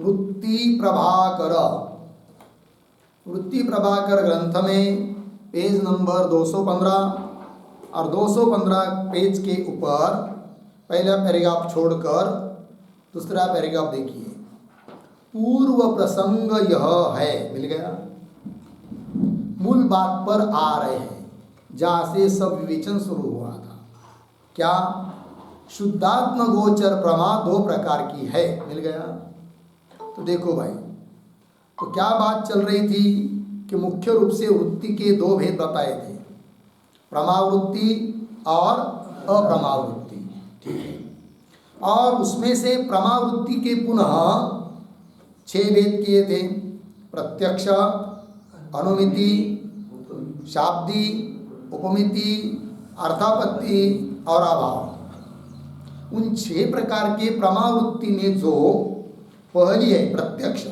वृत्ति प्रभाकर। वृत्ति प्रभाकर ग्रंथ में पेज नंबर 215 और 215 पेज के ऊपर पहला पैराग्राफ छोड़कर दूसरा पैराग्राफ देखिए। पूर्व प्रसंग यह है, मिल गया? मूल बात पर आ रहे हैं, जहाँ से सब विवेचन शुरू हुआ था। क्या शुद्धात्म गोचर प्रमा दो प्रकार की है, मिल गया? तो देखो भाई तो क्या बात चल रही थी कि मुख्य रूप से वृत्ति के दो भेद बताए थे? प्रमावृत्ति और अप्रमावृत्ति, ठीक है? और उसमें से प्रमावृत्ति के पुनः छह भेद किए थे। प्रत्यक्ष, अनुमिति, शाब्दी, उपमिति, अर्थापत्ति और अभाव। उन छह प्रकार के प्रमावृत्ति में जो पहली है प्रत्यक्ष।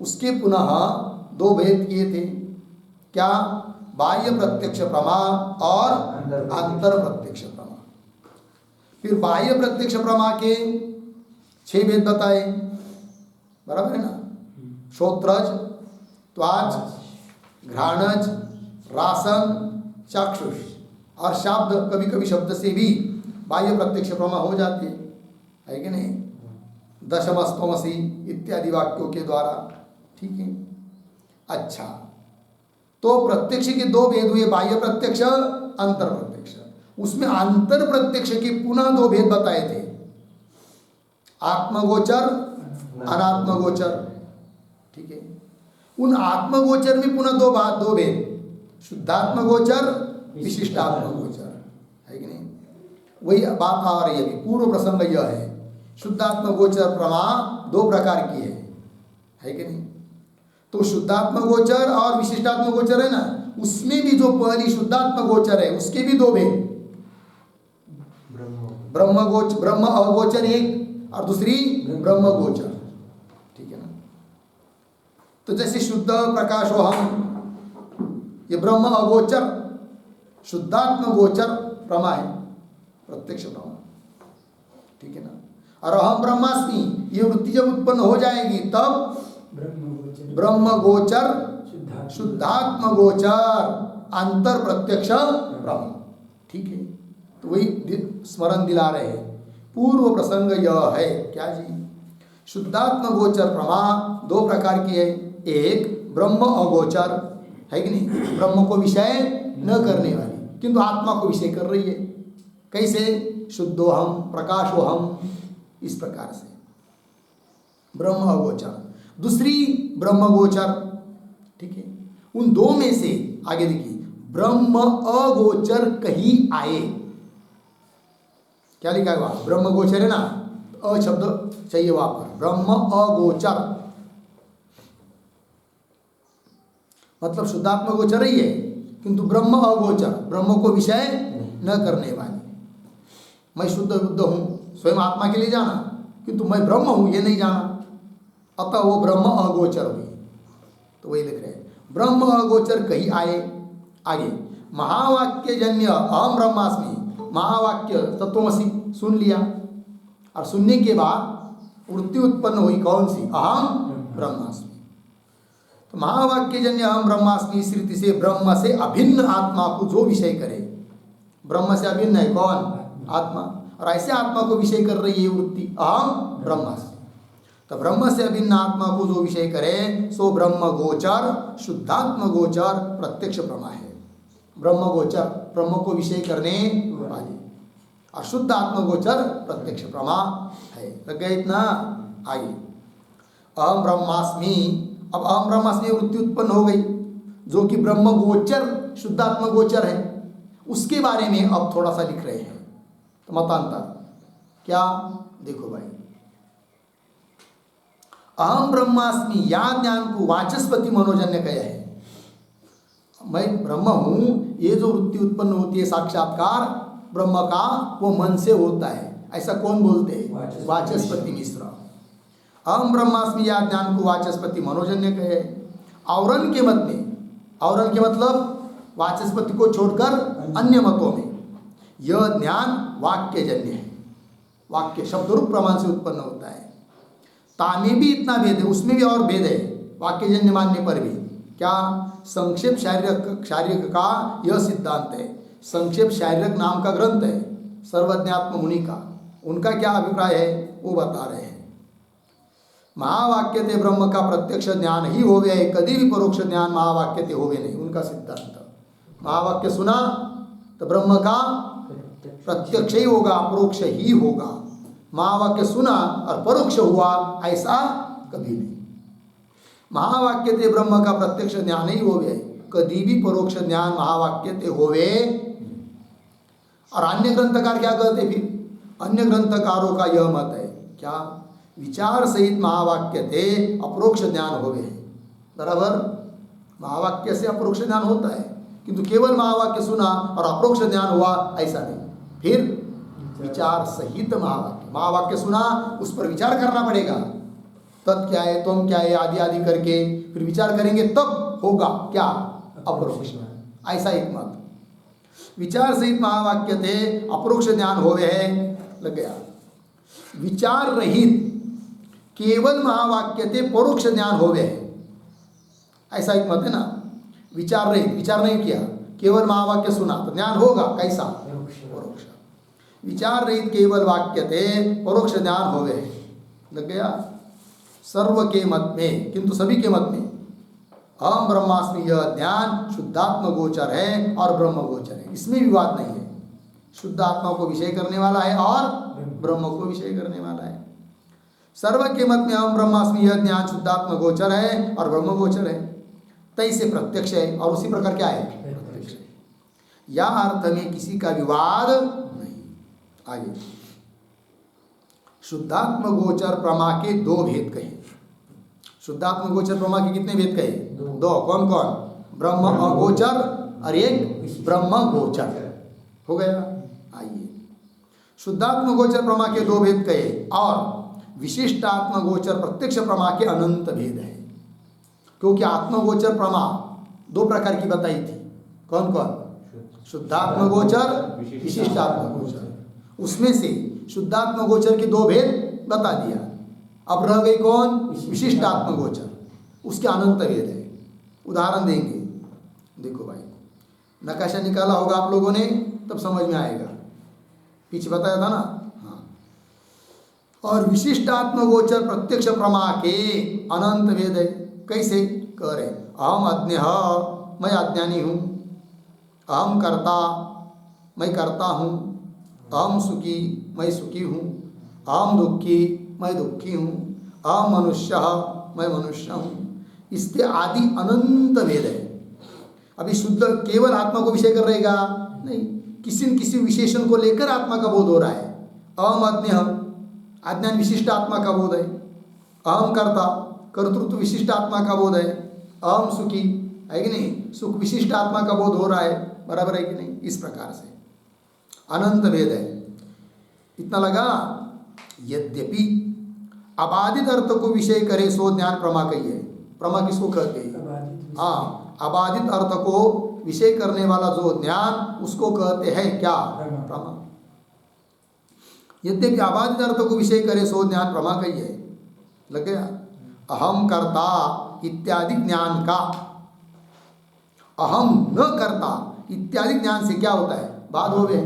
उसके पुनः दो भेद किए थे। क्या? बाह्य प्रत्यक्ष प्रमा और अंतर प्रत्यक्ष। प्रमा। फिर बाह्य प्रत्यक्ष प्रमा के छह भेद बताए। बराबर है ना? श्रोत्रज त्वाच घ्राणज रासन चाक्षुष और शब्द कभी कभी शब्द से भी बाह्य प्रत्यक्ष प्रमा हो जाती है। है कि नहीं? दशमस्तमसी इत्यादि वाक्यों के द्वारा। ठीक है? अच्छा। तो प्रत्यक्ष के दो भेद हुए, बाह्य प्रत्यक्ष, अंतर प्रत्यक्ष। उसमें अंतर प्रत्यक्ष के पुनः दो भेद बताए थे। आत्मगोचर, अनात्मगोचर। ठीक है? उन आत्मगोचर में पुनः दो बात दो भेद। शुद्धात्मगोचर, विशिष्टात्मगोचर। है कि नहीं? वही बात आ रही है पूर्व प्रसंग यह है। शुद्धात्म गोचर प्रमा दो प्रकार की है। है कि नहीं? तो शुद्धात्म गोचर और विशिष्टात्म गोचर है ना, उसमें भी जो पहली शुद्धात्म गोचर है, उसके भी दो भेद। ब्रह्म गोच ब्रह्म अगोचर एक और दूसरी ब्रह्म गोचर ठीक है ना? तो जैसे शुद्ध प्रकाशो हम, ये ब्रह्म अगोचर शुद्धात्म गोचर प्रमा है, प्रत्यक्ष प्रमा ठीक है ना? और अहम ब्रह्मास्मि, ये वृत्ति जब उत्पन्न हो जाएगी, तब ब्रह्म गोचर शुद्धात्म गोचर अंतर प्रत्यक्ष ब्रह्म। ठीक है? तो वही स्मरण दिला रहे हैं। पूर्व प्रसंग यह है। क्या जी? शुद्धात्म गोचर प्रमा दो प्रकार की है। एक, ब्रह्म अगोचर। है कि नहीं? ब्रह्म को विषय न करने वाली। किंतु आत्मा को विषय कर रही है। कैसे? शुद्धो हम प्रकाशो प्रकाशोहम इस प्रकार से। ब्रह्म अगोचर दूसरी ब्रह्म गोचर ठीक है? उन दो में से आगे देखिए। ब्रह्म अगोचर कहीं आए। क्या लिखा है वहाँ? ब्रह्म गोचर है ना? अ शब्द चाहिए वहाँ पर। ब्रह्म अगोचर मतलब शुद्धात्म गोचर ही है, किंतु ब्रह्म अगोचर ब्रह्म को विषय न करने वाली। मैं शुद्ध बुद्ध हूँ। स्वयं आत्मा के लिए जाना, किंतु मैं ब्रह्म हूँ, ये नहीं जाना। अतः वो ब्रह्म अगोचर हुई। तो वही लिख रहे हैं, ब्रह्म अगोचर कहीं आए? आगे महावाक्य जन्य अहम ब्रह्मास्मि, महावाक्य तत्वमसी, सुन लिया। और सुनने के बाद वृत्ति उत्पन्न हुई कौन सी? अहम ब्रह्मास्मि। तो महावाक्य जन्य अहम ब्रह्मास्मि इस से ब्रह्म से अभिन्न आत्मा को जो विषय करे, ब्रह्म से अभिन्न है कौन? आत्मा। और ऐसे आत्मा को विषय कर रही है वृत्ति। अहम ब्रह्मास्मि। तो ब्रह्म से अभिन्न आत्मा को जो विषय करे, सो ब्रह्म गोचर, शुद्धात्म गोचर, प्रत्यक्ष प्रमा है। ब्रह्म गोचर, ब्रह्म को विषय करने वाली। और शुद्ध आत्म गोचर, प्रत्यक्ष प्रमा है। लग गए इतना? आगे अहम ब्रह्मास्मि। अब अहम ब्रह्मास्मि वृत्ति उत्पन्न हो गई, जो कि ब्रह्म गोचर, शुद्धात्म गोचर है। उसके बारे में अब थोड़ा सा लिख रहे हैं। मतांतर। क्या? देखो भाई। अहम ब्रह्मास्मि या ज्ञान को वाचस्पति मनोजन्य कहा है मैं ब्रह्म हूँ ये जो वृत्ति उत्पन्न होती है साक्षात्कार ब्रह्म का वो मन से होता है। ऐसा कौन बोलते हैं? वाचस्पति। मिश्र। अहम ब्रह्मास्मि या ज्ञान को वाचस्पति मनोजन्य कहे औरन के मत में। औरन के मतलब वाचस्पति को छोड़कर अन्य मतों में। यह ज्ञान वाक्यजन्य है। वाक्य शब्द रूप प्रमाण से उत्पन्न होता है। तामे भी इतना भेद है, उसमें भी और भेद है, वाक्यजन्य मानने पर भी। क्या? संक्षेप शारीरक, शारीरिक का यह सिद्धांत है। संक्षेप शारीरक नाम का ग्रंथ है, सर्वज्ञात्म मुनि का। उनका क्या अभिप्राय है? वो बता रहे हैं। महावाक्य ते ब्रह्म का प्रत्यक्ष ज्ञान ही होवे है, कभी भी परोक्ष ज्ञान महावाक्य ते गए नहीं, उनका सिद्धांत। महावाक्य सुना तो ब्रह्म का प्रत्यक्ष ही होगा परोक्ष ही होगा महावाक्य सुना और परोक्ष हुआ, ऐसा कभी नहीं। महावाक्य ते ब्रह्म का प्रत्यक्ष ज्ञान ही होवे, कभी भी परोक्ष ज्ञान महावाक्य ते होवे और अन्य ग्रंथकार क्या कहते फिर? अन्य ग्रंथकारों का यह मत है, क्या विचार सहित महावाक्य थे अप्रोक्ष ज्ञान होवे बराबर? महावाक्य से अप्रोक्ष ज्ञान होता है, किंतु केवल महावाक्य सुना और अप्रोक्ष ज्ञान हुआ, ऐसा नहीं। फिर विचार सहित महावाक्य। महावाक्य सुना, उस पर विचार करना पड़ेगा। तत् क्या है तुम क्या है, आदि आदि करके फिर विचार करेंगे, तब होगा क्या? अप्रोक्ष ऐसा एक मत। विचार सहित महावाक्य थे, अप्रोक्ष ज्ञान हो गए लग गया। विचार रहित, केवल महावाक्य थे, परोक्ष ज्ञान हो गए ऐसा एक मत है ना? विचार रहित, विचार नहीं किया। केवल महावाक्य सुना तो ज्ञान होगा, कैसा? परोक्ष विचार रहित केवल वाक्य थे, परोक्ष ज्ञान है लग गया? सर्व के मत में, किंतु सभी के मत में। अहम ब्रह्मास्मि यह ज्ञान शुद्धात्म गोचर है और ब्रह्म गोचर है। इसमें विवाद नहीं है। शुद्ध आत्मा को विषय करने वाला है और ब्रह्म को विषय करने वाला है। सर्व के मत में अहम ब्रह्मास्मि यह ज्ञान शुद्धात्म गोचर है और ब्रह्म गोचर है। तय से प्रत्यक्ष है और उसी प्रकार क्या है? या अर्थ में किसी का विवाद नहीं। आगे शुद्धात्म गोचर प्रमा के दो भेद कहे। शुद्धात्म गोचर प्रमा के कितने भेद कहे? दो। कौन कौन? ब्रह्म अगोचर और एक ब्रह्म गोचर हो गया? आइए। शुद्धात्म गोचर प्रमा के दो भेद कहे। और विशिष्टात्म गोचर प्रत्यक्ष प्रमा के अनंत भेद है। क्योंकि आत्मगोचर प्रमा दो प्रकार की बताई थी। कौन कौन? शुद्धात्म गोचर विशिष्टात्म गोचर उसमें से शुद्धात्म गोचर के दो भेद बता दिया। अब रह गई कौन? विशिष्टात्म गोचर उसके अनंत भेद है। उदाहरण देंगे। देखो भाई नकाशा निकाला होगा आप लोगों ने तब समझ में आएगा। पीछे बताया था ना? हाँ। और विशिष्टात्म गोचर प्रत्यक्ष प्रमा के अनंत भेद है। कैसे? कह रहे अहम अज्ञ मैं अज्ञानी हूँ। अहम करता, मैं करता हूँ। अहम सुखी, मैं सुखी हूँ। अहम दुखी, मैं दुखी हूँ। अहम मनुष्य, मैं मनुष्य हूँ। इसके आदि अनंत भेद है। अभी शुद्ध केवल आत्मा को विषय कर रहेगा? नहीं। किसी न किसी विशेषण को लेकर आत्मा का बोध हो रहा है। अहम अज्ञ अज्ञान विशिष्ट आत्मा का बोध है। अहम करता, कर्तृत्व विशिष्ट आत्मा का बोध है। अहम सुखी, है कि नहीं? सुख विशिष्ट आत्मा का बोध हो रहा है। बराबर है कि नहीं? इस प्रकार से। अनंत भेद है। इतना लगा यद्यपि अबाधित अर्थ को विषय करे सो ज्ञान प्रमा कही है। प्रमा किसको कहते हैं? हाँ अबाधित अर्थ को विषय करने वाला जो ज्ञान उसको कहते हैं क्या? प्रमा। यद्यपि अबाधित अर्थ को विषय करे सो ज्ञान प्रमा कही है। लग गया? अहम करता इत्यादि ज्ञान का। अहम न करता इत्यादि ज्ञान से क्या होता है? बाद हो गए।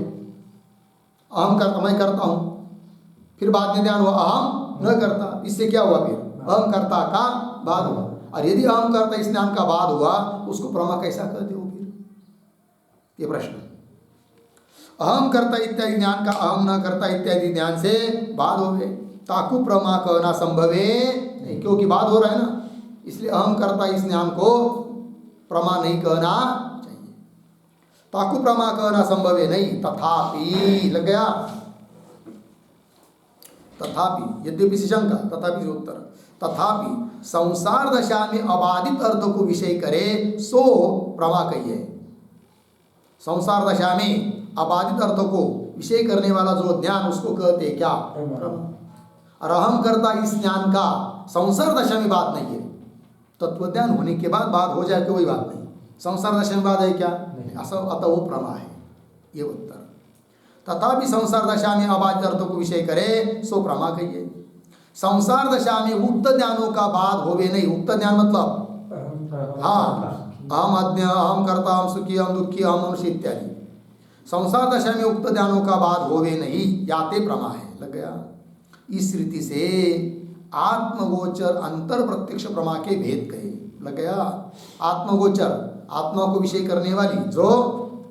अहम करता, मैं करता हूँ। फिर बाद में ध्यान हुआ, अहम न करता। इससे क्या हुआ फिर? अहम करता का बाद हुआ। और यदि अहम करता इस ज्ञान का बाद हुआ, उसको प्रमा कैसा कहते हो फिर? ये प्रश्न। अहम करता इत्यादि ज्ञान का, अहम न करता इत्यादि ज्ञान से बाद हो गए। ताकु प्रमा कहना संभव है नहीं, क्योंकि बाद हो रहा है ना। इसलिए अहम करता इस ज्ञान को प्रमा नहीं कहना ताकु प्रमा कहना संभव है नहीं, तथापि लग गया। तथापि, यद्यपि शंका तथापि उत्तर। तथापि, संसार दशा में अबाधित अर्थ को विषय करे, सो प्रमा कहिए। संसार दशा में अबाधित अर्थ को विषय करने वाला जो ज्ञान, उसको कहते क्या? और अहम करता इस ज्ञान का, संसार दशा में बात नहीं है। तत्वज्ञान होने के बाद बात हो जाए कोई बात नहीं। संसार दशा में है क्या असं अतः वो प्रमा है ये उत्तर। तथापि संसार दशा में अबाध अर्थ को विषय करे सो प्रमा कहिए। संसार दशा में उक्त ज्ञानों का बाद होवे नहीं। उक्त ज्ञान मतलब? हाँ। अहम अज्ञ अहम कर्ता हम सुखी हम दुखी हम मनुष्य इत्यादि। संसार दशा में उक्त ज्ञानों का बाद होवे नहीं याते प्रमा है। लग गया। इस रीति से आत्मगोचर अंतर प्रत्यक्ष प्रमा के भेद कहे। लग गया। आत्मगोचर। आत्मा को विषय करने वाली, जो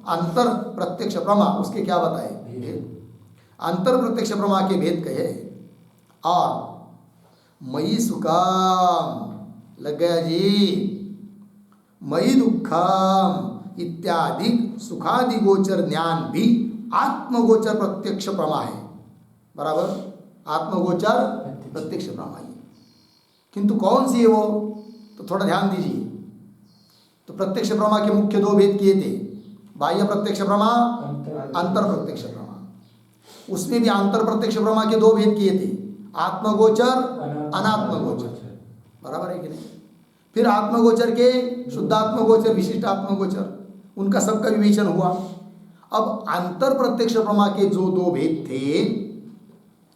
अंतर प्रत्यक्ष प्रमा उसके क्या बताए? अंतर प्रत्यक्ष प्रमा के भेद कहे। और मई सुकाम लग गया जी। मई दुखम इत्यादि सुखादि गोचर ज्ञान भी आत्मगोचर प्रत्यक्ष प्रमा है। बराबर? आत्मगोचर प्रत्यक्ष प्रमा ही। किंतु कौन सी है वो? तो थोड़ा ध्यान दीजिए। तो प्रत्यक्ष प्रमा के मुख्य दो भेद किए थे। बाह्य प्रत्यक्ष प्रमा अंतर प्रत्यक्ष प्रमा। उसमें भी अंतर प्रत्यक्ष प्रमा के दो भेद किए थे। आत्मगोचर अनात्मगोचर। बराबर है कि नहीं? फिर आत्मगोचर के शुद्धात्मगोचर विशिष्ट आत्मगोचर उनका सबका विवेचन हुआ। अब अंतर प्रत्यक्ष प्रमा के जो दो भेद थे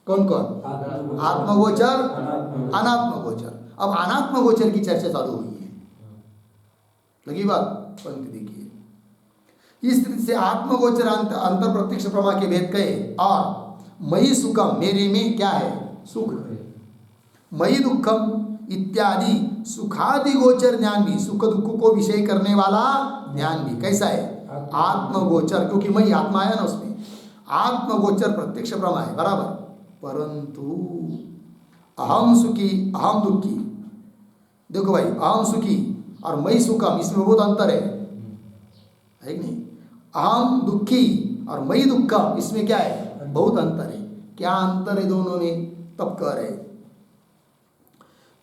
कौन कौन? आत्मगोचर अनात्मगोचर। अब अनात्मगोचर की चर्चा चालू हुई लगी बात? पंक्ति देखिए। इस स्थिति से आत्मगोचर अंत अंतर प्रत्यक्ष प्रमा के भेद कहे, और मई सुखम, मेरे में क्या है? सुख मई दुखम इत्यादि सुखादि गोचर ज्ञान भी, सुख दुख को विषय करने वाला ज्ञान भी। कैसा है? आत्मगोचर, क्योंकि मई आत्मा है ना उसमें। आत्मगोचर प्रत्यक्ष प्रमा है, बराबर। परंतु अहम सुखी, अहम दुखी। देखो भाई, अहम सुखी और मई सुखम इसमें बहुत अंतर है। है कि नहीं? अहम दुखी और मई दुखम इसमें क्या है? बहुत अंतर है। क्या अंतर है दोनों में? तब कह रहे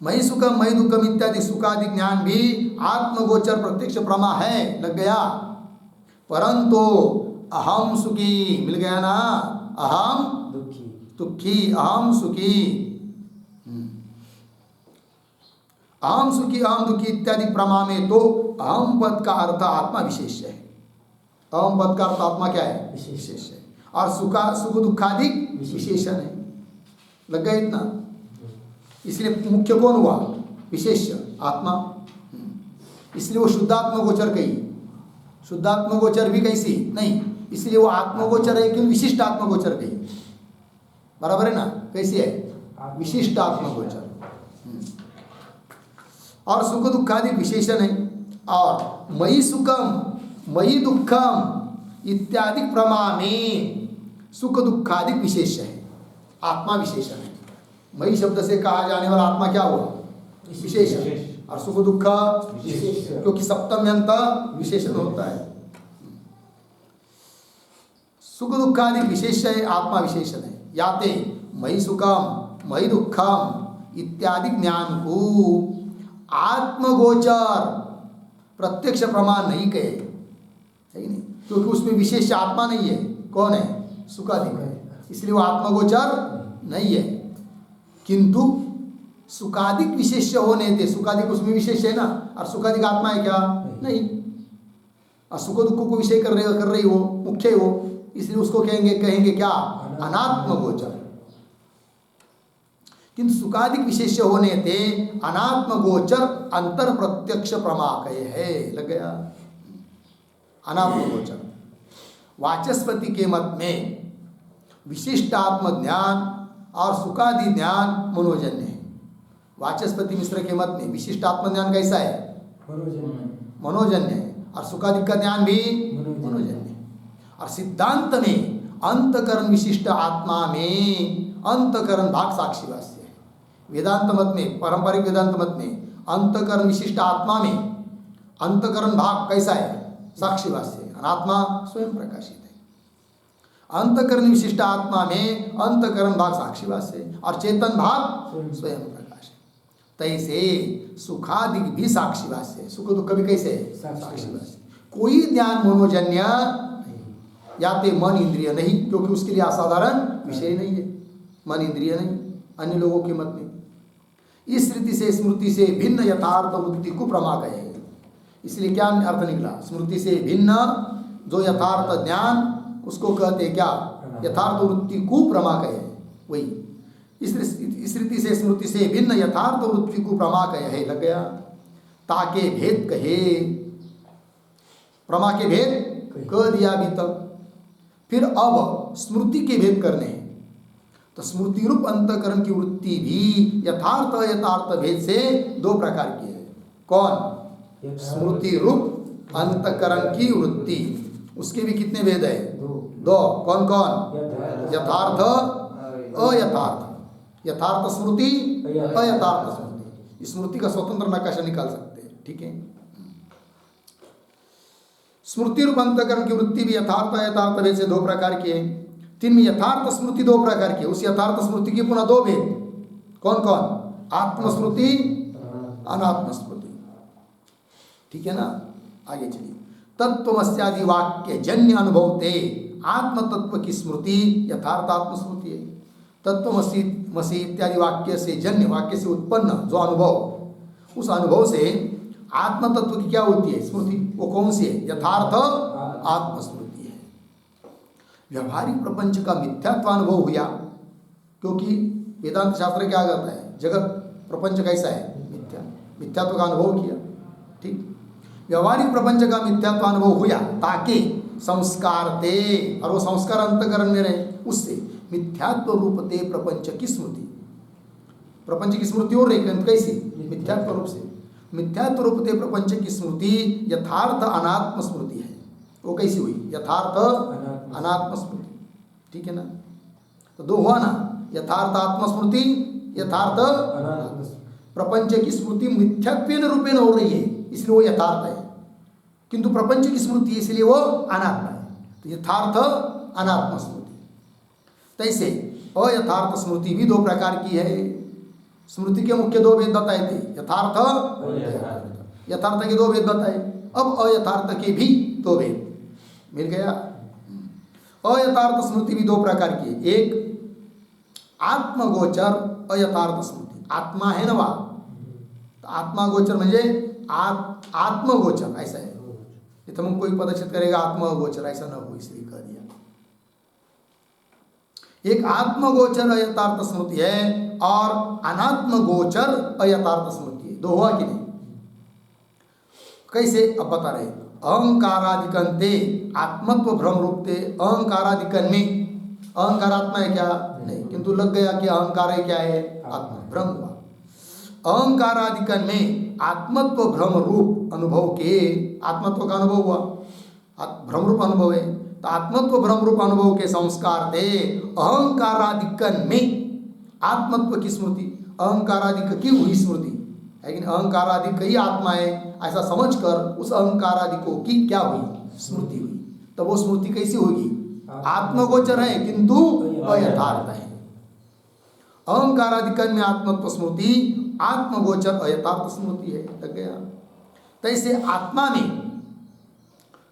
मई सुखम मई दुखम इत्यादि सुखादि ज्ञान भी आत्मगोचर प्रत्यक्ष प्रमा है। लग गया? परंतु अहम सुखी मिल गया ना? अहम दुखी। दुखी अहम सुखी। अहम सुखी अहम दुखी इत्यादि प्रमा में तो अहम पद का अर्थ आत्मा विशेष है। अहम पद का अर्थ आत्मा क्या है? विशेष है। और सुखा, सुख दुखाधिक विशेषण है। लग गया इतना? इसलिए मुख्य कौन हुआ? विशेष आत्मा। इसलिए वो शुद्धात्म गोचर कही। शुद्धात्म गोचर भी कैसी? नहीं। इसलिए वो आत्मगोचर है क्यों विशिष्ट आत्मगोचर कही। बराबर है ना? कैसी है? विशिष्ट आत्मगोचर। और सुख दुखादि विशेषण है। और मई सुखम मई दुखम इत्यादि प्रमा में सुख दुखादि विशेष है। आत्मा विशेषण है। मई शब्द से कहा जाने वाला आत्मा क्या हुआ? विशेष और सुख दुख क्योंकि सप्तम अंत विशेषण होता है। सुख दुखादि विशेष है आत्मा विशेषण है। याते मई सुखम मई दुखम इत्यादि ज्ञान को आत्मगोचर। प्रत्यक्ष प्रमाण नहीं कहे। है नहीं? क्योंकि उसमें विशेष आत्मा नहीं है। कौन है? सुखाधिक है। इसलिए वो आत्मगोचर नहीं है। किंतु सुखाधिक विशेष होने थे। सुखाधिक उसमें विशेष है ना? और सुखाधिक आत्मा है क्या? नहीं। और सुख दुख को विषय कर रहे कर रही हो मुख्य हो। इसलिए उसको कहेंगे कहेंगे क्या? अनात्म गोचर किंतु सुखाधिक विशेष होने थे अनात्म गोचर अंतर प्रत्यक्ष प्रमाकय है। लग गया? अनात्म गोचर वाचस्पति के मत में विशिष्ट आत्म ज्ञान और सुखादि ज्ञान मनोजन्य है। वाचस्पति मिश्र के मत में विशिष्ट आत्म ज्ञान कैसा है? मनोजन्य। है। और सुखादि का ज्ञान भी मनोजन्य। है। और सिद्धांत में अंतकरण विशिष्ट आत्मा में अंतकरण भाग साक्षीवास्य है वेदांत मत में पारंपरिक वेदांत मत में अंतकरण विशिष्ट आत्मा में, अंतकरण भाग कैसा है? साक्षीवास्य है। आत्मा स्वयं प्रकाशित है। अंतकरण विशिष्ट आत्मा में अंतकरण भाग साक्षीवास्य है और चेतन भाग स्वयं प्रकाश है। तैसे सुखादि भी साक्षीवास्य है। सुख दुख भी कैसे है? साक्षीवास्य कोई ज्ञान मनोजन्य या ते मन इंद्रिय नहीं, क्योंकि उसके लिए असाधारण विषय नहीं है। मन इंद्रिय नहीं, अन्य लोगों के मत में। इस रीति से स्मृति से भिन्न यथार्थ वृत्ति को प्रमा कहे इसलिए क्या अर्थ निकला? स्मृति से भिन्न जो यथार्थ ज्ञान उसको कहते क्या? यथार्थ वृत्ति को प्रमा कहे वही। इस इस रीति से स्मृति से भिन्न यथार्थ वृत्ति को प्रमा कह है लग गया। ताके भेद कहे। प्रमा के भेद कह दिया अभी तक। फिर अब स्मृति के भेद करने हैं। तो स्मृति रूप अंतकरण की वृत्ति भी यथार्थ यथार्थ भेद से दो प्रकार की है। कौन? स्मृति रूप अंतकरण की वृत्ति। उसके भी कितने भेद है? दो। कौन कौन? यथार्थ। अयथार्थ। यथार्थ स्मृति अयथार्थ। स्मृति। स्मृति का स्वतंत्र नकाशा निकाल सकते हैं ठीक है? स्मृति रूप अंतकरण की वृत्ति भी यथार्थ यथार्थ भेद से दो प्रकार की है। तीन में यथार्थ स्मृति दो प्रकार की, उस यथार्थ स्मृति की पुनः दो भेद। कौन कौन? आत्मस्मृति अनात्म स्मृति ठीक है ना? आगे चलिए। तत्वमस्यादि वाक्य, जन्य अनुभव ते आत्म तत्व की स्मृति, यथार्थ स्मृति है। तत्वमसी मसी इत्यादि वाक्य से, जन्य वाक्य से उत्पन्न जो अनुभव, उस अनुभव से आत्म तत्व की क्या होती है? स्मृति, वो कौन सी है? यथार्थ आत्म स्मृति है व्यवहारिक प्रपंच का मिथ्यात्व अनुभव हुआ, क्योंकि वेदांत शास्त्र क्या कहता है? जगत, प्रपंच कैसा है? मिथ्या। मिथ्यात्व का अनुभव किया, ठीक? व्यवहारिक प्रपंच का मिथ्यात्व अनुभव हुआ ताकि संस्कार ते, और वो संस्कार अंतकरण में रहे, उससे मिथ्यात्व रूप ते प्रपंच की स्मृति। प्रपंच की स्मृति और रही कैसी? मिथ्यात्व रूप से। मिथ्यात्व रूप ते प्रपंच की स्मृति यथार्थ अनात्म स्मृति है। वो कैसी हुई? यथार्थ अनात्म स्मृति ठीक है ना? तो दो हुआ ना? यथार्थ आत्मस्मृति यथार्थ प्रपंच की स्मृति मिथ्यात्व रूपेण हो रही है इसलिए वो यथार्थ है। किंतु प्रपंच की स्मृति इसलिए वो अनात्मा है। तो यथार्थ अनात्म स्मृति तैसे अयथार्थ स्मृति भी दो प्रकार की है। स्मृति के मुख्य दो भेद बताए थे यथार्थ यथार्थ के दो भेद बताए। अब अयथार्थ के भी दो भेद। मिल गया? अयथार्थ स्मृति भी दो प्रकार की है। एक, आत्मगोचर अयथार्थ स्मृति। आत्मा है ना वा तो आत्मागोचर म्हणजे आत, आत्मगोचर, ऐसा है। इथं मग कोई पदच्छेद करेगा, आत्मगोचर, ऐसा न हो, इसलिए कह दिया। एक, आत्मगोचर अयथार्थ स्मृति है और अनात्मगोचर अयथार्थ स्मृति है। दो हुआ कि नहीं? कैसे? अब बता रहे अहंकाराधिकंते आत्मत्व भ्रम रूपते अहंकाराधिकन में अहंकार आत्मा है क्या? नहीं, किंतु लग गया कि अहंकार है क्या है? आत्मा भ्रम हुआ। अहंकाराधिकन में आत्मत्व भ्रम रूप अनुभव के, आत्मत्व का अनुभव हुआ। भ्रम रूप अनुभव है। तो आत्मत्व भ्रम रूप अनुभव के संस्कार थे अहंकाराधिकन में आत्मत्व की स्मृति। अहंकाराधिक की हुई स्मृति। लेकिन अहंकाराधिक ही आत्मा है ऐसा समझकर उस अहंकाराधिकों की क्या हुई? स्मृति हुई। तो वो स्मृति कैसी होगी? आत्मगोचर है, किंतु अयथार्थ है। अहंकाराधिकन में आत्मत्व स्मृति, आत्मगोचर अयथार्थ स्मृति है। लग गया। तैसे आत्मा में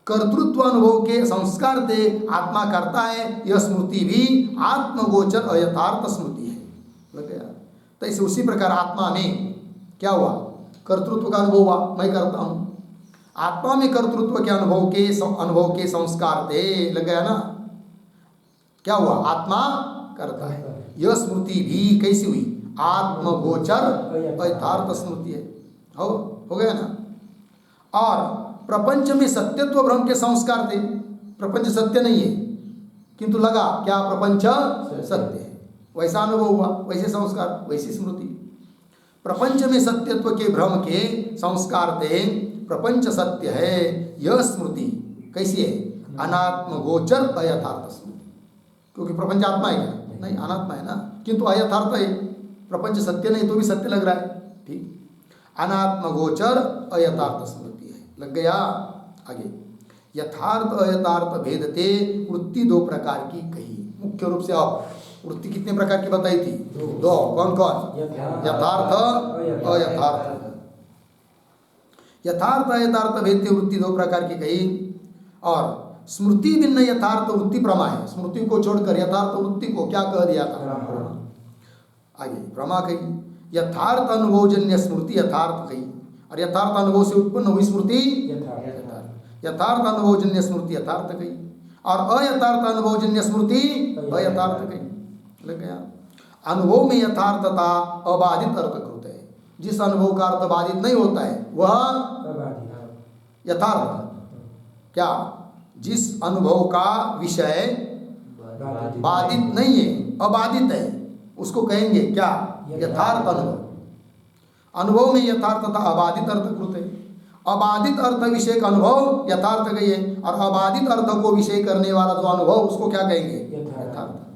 कर्तृत्व अनुभव के संस्कार दे आत्मा करता है, यह स्मृति भी आत्मगोचर अयथार्थ स्मृति है। लग गया। तैसे उसी प्रकार आत्मा में क्या हुआ? कर्तृत्व का अनुभव हुआ, मैं करता हूँ। आत्मा में कर्तृत्व के अनुभव के अनुभव के संस्कार थे, लग गया ना? क्या हुआ? आत्मा करता है। यह स्मृति भी कैसी हुई? आत्मगोचर यथार्थ स्मृति है। हो हो गया ना? और प्रपंच में सत्यत्व भ्रम के संस्कार थे। प्रपंच सत्य नहीं है, किंतु लगा, क्या प्रपंच सत्य है? वैसा अनुभव हुआ, वैसे संस्कार, वैसी स्मृति। प्रपंच में सत्यत्व के भ्रम के संस्कार थे प्रपंच सत्य है, यह स्मृति कैसी है? अनात्म गोचर अयथार्थ स्मृति। क्योंकि प्रपंच आत्मा है क्या? नहीं, अनात्मा है ना? किंतु अयथार्थ है। प्रपंच सत्य नहीं तो भी सत्य लग रहा है। ठीक? अनात्म गोचर अयथार्थ स्मृति है। लग गया? आगे। यथार्थ अयथार्थ भेदते वृत्ति दो प्रकार की कही। मुख्य रूप से आप वृत्ति कितने प्रकार की बताई थी? दो। कौन कौन? यथार्थ। अयथार्थ। यथार्थ। अयथार्थ भेदते वृत्ति दो प्रकार की कही। और स्मृति भिन्न यथार्थ वृत्ति प्रमा है। स्मृति को छोड़कर यथार्थ वृत्ति को क्या कह दिया था? आगे प्रमा कही। यथार्थ अनुभवजन्य स्मृति यथार्थ कही। और यथार्थ अनुभव से उत्पन्न हुई स्मृति? यथार्थ। यथार्थ। अनुभवजन्य स्मृति यथार्थ कही। और अयथार्थ अनुभवजन्य स्मृति? अयथार्थ कही। लग गया। अनुभव में यथार्थता अबाधित अर्थकृत है। जिस अनुभव का अर्थ बाधित नहीं होता है वह यथार्थ। क्या? जिस अनुभव का विषय बाधित नहीं है। अबाधित है उसको कहेंगे क्या? यथार्थ। अनुभव। अनुभव में यथार्थता अबाधित अर्थकृत है। अबाधित अर्थ विषय का अनुभव यथार्थ कहिए और अबाधित अर्थ को विषय करने वाला जो अनुभव उसको क्या कहेंगे? यथार्थ।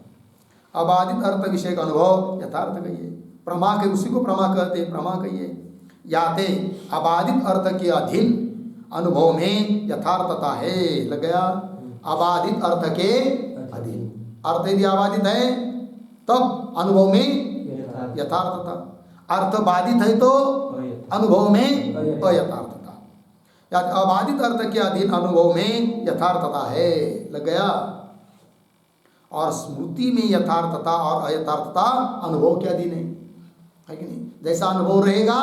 अबाधित अर्थ विषय का अनुभव यथार्थ कहिए प्रमा के उसी को प्रमा कहते प्रमा कहिए। याते अबाधित अर्थ के अधीन अनुभव में यथार्थता है। लग गया? अबाधित अर्थ के अधीन अर्थ यदि अबाधित है, तब अनुभव में यथार्थता। अर्थ बाधित है तो अनुभव में अयथार्थता। या अबाधित अर्थ के अधीन अनुभव में यथार्थता है। लग गया? और स्मृति में यथार्थता और अयथार्थता अनुभव के अधीन है। है कि नहीं? जैसा अनुभव रहेगा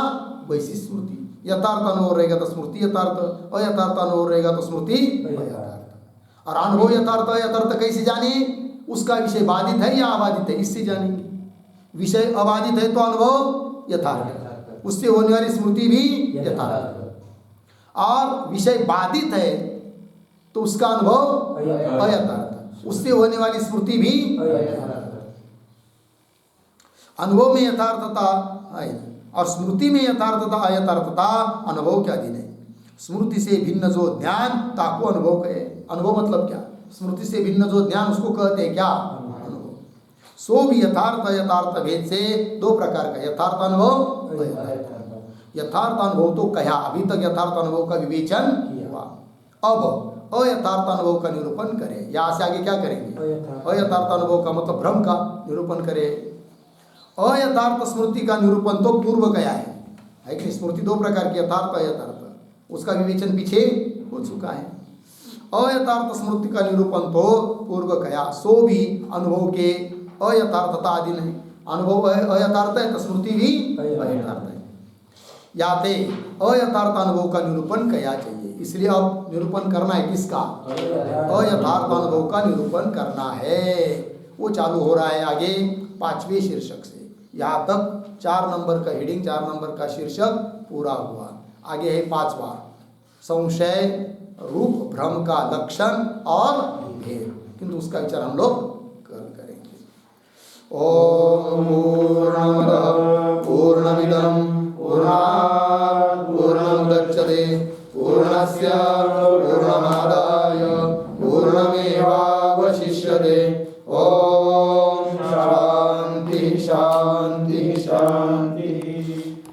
वैसी स्मृति। यथार्थ अनुभव रहेगा तो स्मृति यथार्थ अयथार्थ अनुभव रहेगा तो स्मृति अयथार्थ। और अनुभव यथार्थ अयथार्थ कैसे जाने? उसका विषय बाधित है या अबाधित है इससे जानेंगे। विषय अबाधित है तो अनुभव यथार्थ उससे होने वाली स्मृति भी यथार्थ और विषय बाधित है तो उसका अनुभव अयथार्थ। उससे होने वाली स्मृति भी अनुभव में यथार्थता और स्मृति में यथार्थता, अयथार्थता अनुभव के अधीन है स्मृति से भिन्न जो ज्ञान ताको अनुभव कहे। अनुभव मतलब क्या? स्मृति से भिन्न जो ज्ञान उसको कहते हैं क्या? अनुभव। सो भी यथार्थ, अयथार्थ भेद से दो प्रकार का। यथार्थ अनुभव यथार्थ अनुभव तो कहा। अभी तक यथार्थ अनुभव का विवेचन हुआ अब अयथार्थ अनुभव का निरूपण करें। यहाँ से आगे क्या करेंगे? अयथार्थ अनुभव का मतलब भ्रम का निरूपण करे। अयथार्थ स्मृति का निरूपण तो पूर्व गया है। है कि स्मृति दो प्रकार की यथार्थ अयथार्थ उसका विवेचन पीछे हो चुका है। अयथार्थ स्मृति का निरूपण तो पूर्व गया सो भी अनुभव के अयथार्थता आदि नहीं। अनुभव अयथार्थ है तो स्मृति भी अयथार्थ है। याते अयथार्थ अनुभव का निरूपण कया चाहिए। इसलिए अब निरूपण करना है किसका? अयथार्थ अनुभव का निरूपण करना है। वो चालू हो रहा है आगे पाँचवें शीर्षक से। यहाँ तक चार नंबर का हेडिंग चार नंबर का शीर्षक पूरा हुआ। आगे है पांचवा। संशय, रूप, भ्रम का लक्षण और भेद। किंतु उसका विचार हम लोग कल करेंगे। ओम पूर्णमद पूर्णमिदम पूर्णात् पूर्णमुदच्यते पूर्णस्य पूर्णमादाय